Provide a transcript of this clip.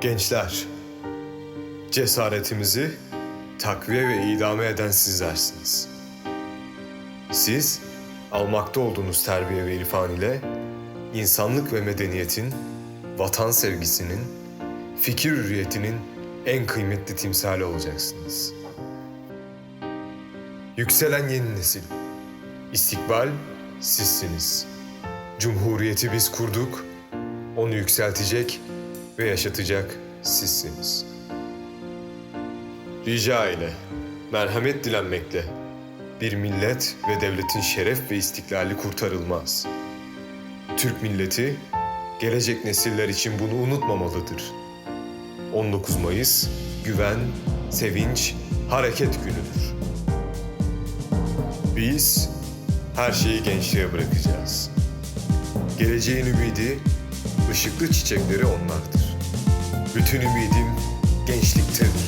Gençler, cesaretimizi takviye ve idame eden sizlersiniz. Siz, almakta olduğunuz terbiye ve irfan ile insanlık ve medeniyetin, vatan sevgisinin, fikir hürriyetinin en kıymetli timsali olacaksınız. Yükselen yeni nesil, istikbal sizsiniz. Cumhuriyeti biz kurduk, onu yükseltecek ve yaşatacak sizsiniz. Rica ile, merhamet dilenmekle bir millet ve devletin şeref ve istiklali kurtarılmaz. Türk milleti gelecek nesiller için bunu unutmamalıdır. 19 Mayıs güven, sevinç, hareket günüdür. Biz her şeyi gençliğe bırakacağız. Geleceğin ümidi, ışıklı çiçekleri onlardır. Bütün ümidim gençliktedir.